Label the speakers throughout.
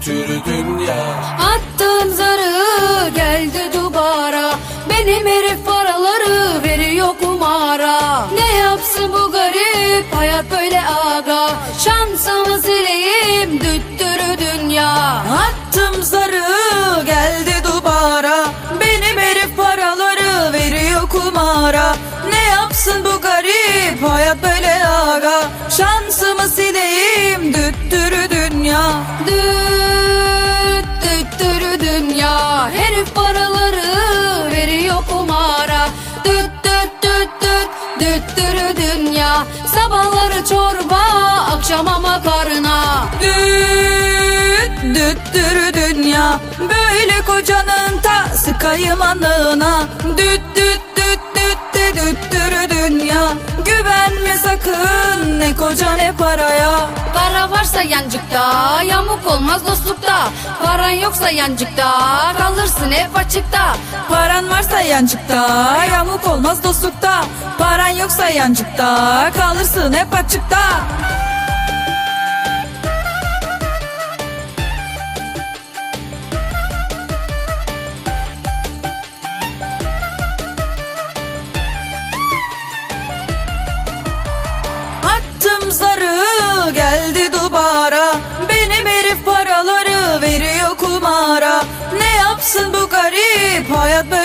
Speaker 1: Türüdüm ya
Speaker 2: Attığım zarı geldi dubara. Benim herif paraları veriyor kumara. Ne yapsın bu garip hayat böyle aga? Şansımı sileyim düttürü dünya.
Speaker 1: Attım zarı geldi dubara. Benim herif paraları veriyor kumara. Ne yapsın bu garip hayat böyle aga? Şansımı sileyim düttürü düttürü dünya Sabahları çorba akşama makarna
Speaker 2: Düt düttürü dünya Böyle kocanın ta sıkayım alnına Düt düt düt düt düt düttürü dünya Güvenme sakın ne koca ne paraya.
Speaker 1: Para varsa yancıkta Yamuk olmaz dostlukta. Paran yoksa yancıkta Kalırsın hep açıkta.
Speaker 2: Paran varsa yancıkta Yamuk olmaz dostlukta Paran yoksa yancıkta Kalırsın hep açıkta. Attım zarı geldi dubara. Benim herif paraları veriyor kumara. Ne yapsın bu garip hayat böyle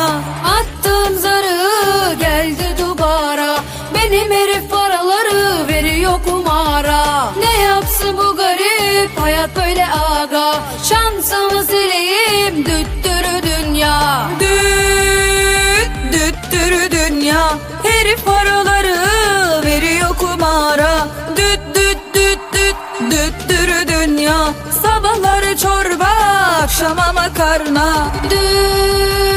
Speaker 2: dünya
Speaker 1: Attım zarı geldi dubara. Benim herif paraları veriyor kumara. Ne yapsın bu garip hayat böyle aga? Şansımı sileyim düttürü dünya.
Speaker 2: Düt düttürü dünya. Herif paraları veriyor kumara. Düt düt düt düt düttürü dünya. Sabahları çorba akşama makarna.
Speaker 1: Düt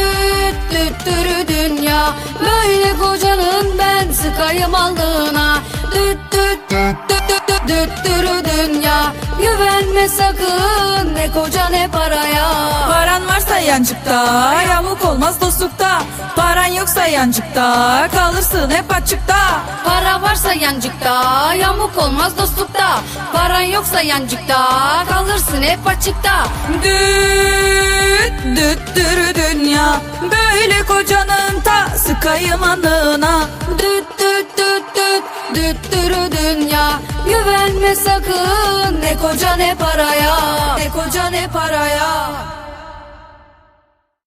Speaker 1: Kocanın ben sıkayım aldığına Düt düt düt düt düt düt düttürü dünya. Güvenme sakın ne koca ne paraya.
Speaker 2: Paran varsa yancıkta Yamuk olmaz dostlukta. Paran yoksa yancıkta Kalırsın hep açıkta.
Speaker 1: Para varsa yancıkta Yamuk olmaz dostlukta. Paran yoksa yancıkta Kalırsın hep açıkta.
Speaker 2: Düt düttürü dünya. Böyle kocanın alnına
Speaker 1: Düt düt düt düt düttürü dünya. Güvenme sakın ne koca ne paraya
Speaker 2: Ne koca ne paraya